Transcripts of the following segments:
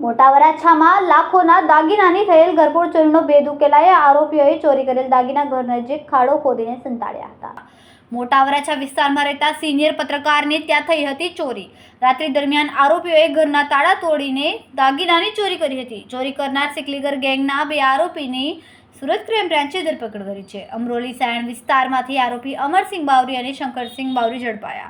મોટા વરાછામાં લાખોના દાગીનાની થયેલ ઘરફોડ ચોરીનો ભેદ ઉકેલાય આરોપીઓએ ચોરી કરેલ દાગીના ઘર નજીક ખાડો ખોદીને સંતાડ્યા હતા. મોટા વરાછા વિસ્તારમાં રહેતા સિનિયર પત્રકારની ત્યાં થઈ હતી ચોરી. રાત્રિ દરમિયાન આરોપીઓએ ઘરના તાળા તોડીને દાગીનાની ચોરી કરી હતી. ચોરી કરનાર સિકલીગર ગેંગના બે આરોપીની સુરત ક્રાઇમ બ્રાન્ચે ધરપકડ કરી છે. અમરોલી સાયણ વિસ્તારમાંથી આરોપી અમરસિંહ બાવરી અને શંકરસિંહ બાવરી ઝડપાયા.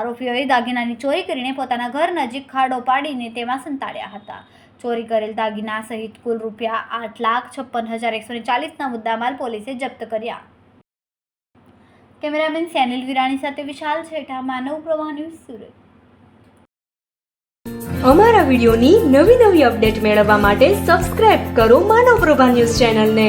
આરોપીઓએ દાગીનાની ચોરી કરીને પોતાના ઘર નજીક ખાડો પાડીને તેમાં સંતાડ્યા હતા. ચોરી કરેલ દાગીના સહિત કુલ રૂપિયા આઠ લાખ છપ્પન હજાર એકસો ચાલીસના મુદ્દામાલ પોલીસે જપ્ત કર્યા. કેમેરામેન સેનિલ વિરાણી સાથે વિશાલ છેઠા, માનવ પ્રવાહ ન્યૂઝ સુરત. અમારા વિડીયોની નવી નવી અપડેટ મેળવવા માટે સબસ્ક્રાઇબ કરો માનવ પ્રભા ન્યૂઝ ચેનલને.